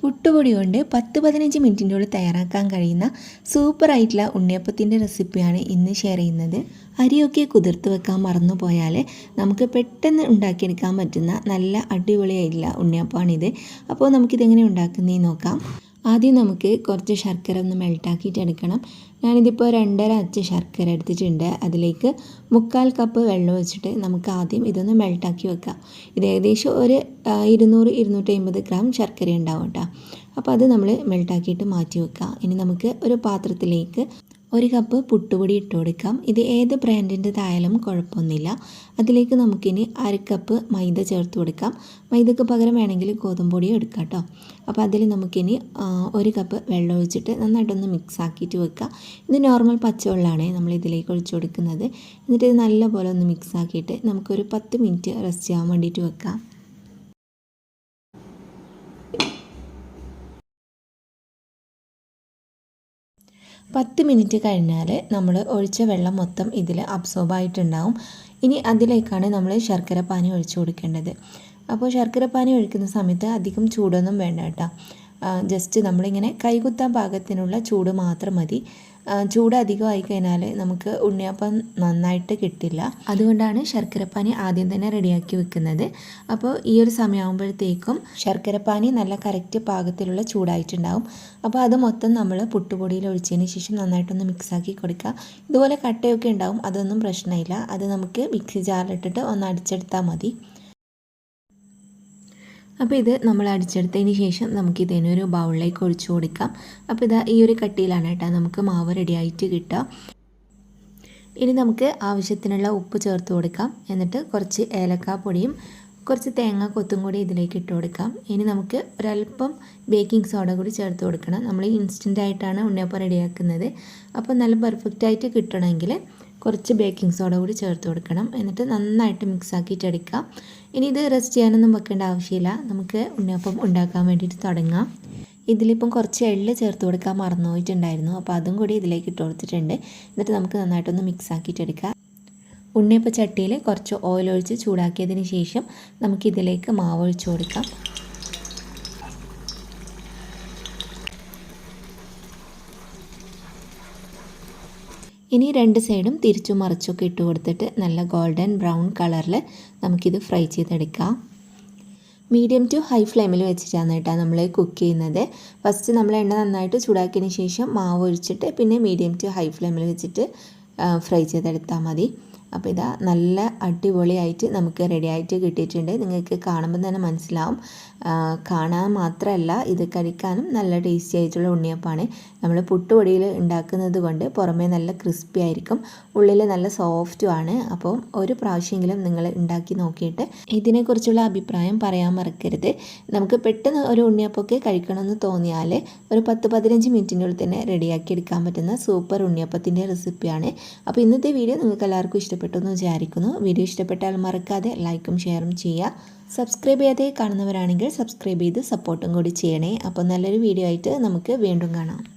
പുട്ടുപൊടി കൊണ്ട് പത്ത് പതിനഞ്ച് മിനിറ്റിന്റെ ഉള്ളിൽ തയ്യാറാക്കാൻ കഴിയുന്ന സൂപ്പർ ആയിട്ടുള്ള ഉണ്ണിയപ്പത്തിന്റെ റെസിപ്പിയാണ് ഇന്ന് ഷെയർ ചെയ്യുന്നത്. അരിയൊക്കെ കുതിർത്ത് വെക്കാൻ മറന്നു പോയാൽ നമുക്ക് പെട്ടെന്ന് ഉണ്ടാക്കിയെടുക്കാൻ പറ്റുന്ന നല്ല അടിപൊളിയായിട്ടുള്ള ഉണ്ണിയപ്പമാണിത്. അപ്പോൾ നമുക്കിതെങ്ങനെ ഉണ്ടാക്കുന്നതെന്ന് നോക്കാം. ആദ്യം നമുക്ക് കുറച്ച് ശർക്കര ഒന്ന് മെൽട്ടാക്കിയിട്ട് എടുക്കണം. ഞാനിതിപ്പോൾ രണ്ടര അച്ച് ശർക്കര എടുത്തിട്ടുണ്ട്. അതിലേക്ക് മുക്കാൽ കപ്പ് വെള്ളം വെച്ചിട്ട് നമുക്ക് ആദ്യം ഇതൊന്ന് മെൽട്ടാക്കി വെക്കാം. ഇത് ഏകദേശം ഒരു ഇരുന്നൂറ് ഇരുന്നൂറ്റി അമ്പത് ഗ്രാം ശർക്കര ഉണ്ടാവും കേട്ടോ അപ്പോൾ അത് നമ്മൾ മെൽട്ടാക്കിയിട്ട് മാറ്റി വെക്കാം. ഇനി നമുക്ക് ഒരു പാത്രത്തിലേക്ക് ഒരു കപ്പ് പുട്ടുപൊടി ഇട്ട് കൊടുക്കാം. ഇത് ഏത് ബ്രാൻഡിന്റെതായാലും കുഴപ്പമൊന്നുമില്ല. അതിലേക്ക് നമുക്കിനി അര കപ്പ് മൈദ ചേർത്ത് കൊടുക്കാം. മൈദക്ക് പകരം വേണമെങ്കിൽ ഗോതമ്പ് പൊടിയോ എടുക്കാം കേട്ടോ. അപ്പോൾ അതിൽ നമുക്കിനി ഒരു കപ്പ് വെള്ളം ഒഴിച്ചിട്ട് നന്നായിട്ടൊന്ന് മിക്സ് ആക്കിയിട്ട് വെക്കുക ഇത് നോർമൽ പച്ചവെള്ളമാണ് നമ്മൾ ഇതിലേക്ക് ഒഴിച്ചു കൊടുക്കുന്നത്. എന്നിട്ട് ഇത് നല്ലപോലെ ഒന്ന് മിക്സ് ആക്കിയിട്ട് നമുക്കൊരു പത്ത് മിനിറ്റ് റെസ്റ്റ് ചെയ്യാൻ വേണ്ടിയിട്ട് വെക്കാം. പത്ത് മിനിറ്റ് കഴിഞ്ഞാൽ നമ്മൾ ഒഴിച്ച വെള്ളം മൊത്തം ഇതിൽ അബ്സോർബ് ആയിട്ടുണ്ടാവും. ഇനി അതിലേക്കാണ് നമ്മൾ ശർക്കര പാനി ഒഴിച്ചു കൊടുക്കേണ്ടത്. അപ്പോൾ ശർക്കര പാനി ഒഴിക്കുന്ന സമയത്ത് അധികം ചൂടൊന്നും വേണ്ട കേട്ടോ. ജസ്റ്റ് നമ്മളിങ്ങനെ കൈകുത്താൻ പാകത്തിനുള്ള ചൂട് മാത്രം മതി. ചൂട് അധികമായി കഴിഞ്ഞാൽ നമുക്ക് ഉണ്ണിയപ്പം നന്നായിട്ട് കിട്ടില്ല. അതുകൊണ്ടാണ് ശർക്കരപ്പാനി ആദ്യം തന്നെ റെഡിയാക്കി വെക്കുന്നത്. അപ്പോൾ ഈ ഒരു സമയമാകുമ്പോഴത്തേക്കും ശർക്കരപ്പാനി നല്ല കറക്റ്റ് പാകത്തിലുള്ള ചൂടായിട്ടുണ്ടാവും. അപ്പോൾ അത് മൊത്തം നമ്മൾ പുട്ടുപൊടിയിൽ ഒഴിച്ചതിന് ശേഷം നന്നായിട്ടൊന്ന് മിക്സാക്കി കൊടുക്കുക. ഇതുപോലെ കട്ടയൊക്കെ ഉണ്ടാവും അതൊന്നും പ്രശ്നമില്ല. അത് നമുക്ക് മിക്സി ജാറിലിട്ടിട്ട് ഒന്ന് അടിച്ചെടുത്താൽ മതി. അപ്പോൾ ഇത് നമ്മൾ അടിച്ചെടുത്തതിന് ശേഷം നമുക്ക് ഇതിനൊരു ബൗളിലേക്ക് ഒഴിച്ചു കൊടുക്കാം. അപ്പോൾ ഇതാ ഈ ഒരു കട്ടിയിലാണ് കേട്ടോ നമുക്ക് മാവ് റെഡിയായിട്ട് കിട്ടുക. ഇനി നമുക്ക് ആവശ്യത്തിനുള്ള ഉപ്പ് ചേർത്ത് കൊടുക്കാം. എന്നിട്ട് കുറച്ച് ഏലക്കാപ്പൊടിയും കുറച്ച് തേങ്ങ കൊത്തും കൂടി ഇതിലേക്ക് ഇട്ട് കൊടുക്കാം. ഇനി നമുക്ക് ഒരല്പം ബേക്കിംഗ് സോഡ കൂടി ചേർത്ത് കൊടുക്കണം. നമ്മൾ ഇൻസ്റ്റന്റ് ആയിട്ടാണ് ഉണ്ണിയപ്പം റെഡിയാക്കുന്നത് അപ്പോൾ നല്ല പെർഫെക്റ്റ് ആയിട്ട് കിട്ടണമെങ്കിൽ കുറച്ച് ബേക്കിംഗ് സോഡ കൂടി ചേർത്ത് കൊടുക്കണം. എന്നിട്ട് നന്നായിട്ട് മിക്സ് ആക്കിയിട്ട് എടുക്കാം ഇനി ഇത് റെസ്റ്റ് ചെയ്യാനൊന്നും വെക്കേണ്ട ആവശ്യമില്ല. നമുക്ക് ഉണ്ണിയപ്പം ഉണ്ടാക്കാൻ വേണ്ടിയിട്ട് തുടങ്ങാം. ഇതിലിപ്പം കുറച്ച് എള്ള് ചേർത്ത് കൊടുക്കാൻ മറന്നു പോയിട്ടുണ്ടായിരുന്നു അപ്പോൾ അതും കൂടി ഇതിലേക്ക് ഇട്ട് കൊടുത്തിട്ടുണ്ട്. എന്നിട്ട് നമുക്ക് നന്നായിട്ടൊന്ന് മിക്സ് ആക്കിയിട്ട് എടുക്കാം. ഉണ്ണിയപ്പ ചട്ടിയിൽ കുറച്ച് ഓയിൽ ഒഴിച്ച് ചൂടാക്കിയതിന് ശേഷം നമുക്കിതിലേക്ക് മാവ് ഒഴിച്ച് കൊടുക്കാം. ഇനി രണ്ട് സൈഡും തിരിച്ചു മറിച്ചൊക്കെ ഇട്ട് കൊടുത്തിട്ട് നല്ല ഗോൾഡൻ ബ്രൗൺ കളറിൽ നമുക്കിത് ഫ്രൈ ചെയ്തെടുക്കാം. മീഡിയം ടു ഹൈ ഫ്ലെയിമിൽ വെച്ചിട്ടാണ് കേട്ടോ നമ്മൾ കുക്ക് ചെയ്യുന്നത്. ഫസ്റ്റ് നമ്മൾ എണ്ണ നന്നായിട്ട് ചൂടാക്കിയതിന് ശേഷം മാവ് ഒഴിച്ചിട്ട് പിന്നെ മീഡിയം ടു ഹൈ ഫ്ലെയിമിൽ വെച്ചിട്ട് ഫ്രൈ ചെയ്തെടുത്താൽ മതി. അപ്പോൾ ഇതാ നല്ല അടിപൊളിയായിട്ട് നമുക്ക് റെഡിയായിട്ട് കിട്ടിയിട്ടുണ്ട്. നിങ്ങൾക്ക് കാണുമ്പോൾ തന്നെ മനസ്സിലാവും. കാണാൻ മാത്രമല്ല ഇത് കഴിക്കാനും നല്ല ടേസ്റ്റി ആയിട്ടുള്ള ഉണ്ണിയപ്പമാണ്. നമ്മൾ പുട്ടുപൊടിയിൽ ഉണ്ടാക്കുന്നത് കൊണ്ട് പുറമേ നല്ല ക്രിസ്പി ആയിരിക്കും ഉള്ളിൽ നല്ല സോഫ്റ്റും ആണ്. അപ്പോൾ ഒരു പ്രാവശ്യമെങ്കിലും നിങ്ങൾ ഉണ്ടാക്കി നോക്കിയിട്ട് ഇതിനെക്കുറിച്ചുള്ള അഭിപ്രായം പറയാൻ മറക്കരുത്. നമുക്ക് പെട്ടെന്ന് ഒരു ഉണ്ണിയപ്പമൊക്കെ കഴിക്കണമെന്ന് തോന്നിയാൽ ഒരു പത്ത് പതിനഞ്ച് മിനിറ്റിനുള്ളിൽ തന്നെ റെഡിയാക്കി എടുക്കാൻ പറ്റുന്ന സൂപ്പർ ഉണ്ണിയപ്പത്തിന്റെ റെസിപ്പിയാണ്. അപ്പോൾ ഇന്നത്തെ വീഡിയോ നിങ്ങൾക്ക് എല്ലാവർക്കും ഇഷ്ടപ്പെട്ടു എന്ന് വിചാരിക്കുന്നു. വീഡിയോ ഇഷ്ടപ്പെട്ടാൽ മറക്കാതെ ലൈക്കും ഷെയറും ചെയ്യുക. സബ്സ്ക്രൈബ് ചെയ്യാതെ കാണുന്നവരാണെങ്കിൽ സബ്സ്ക്രൈബ് ചെയ്ത് സപ്പോർട്ടും കൂടി ചെയ്യണേ. അപ്പോൾ നല്ലൊരു വീഡിയോ ആയിട്ട് നമുക്ക് വീണ്ടും കാണാം.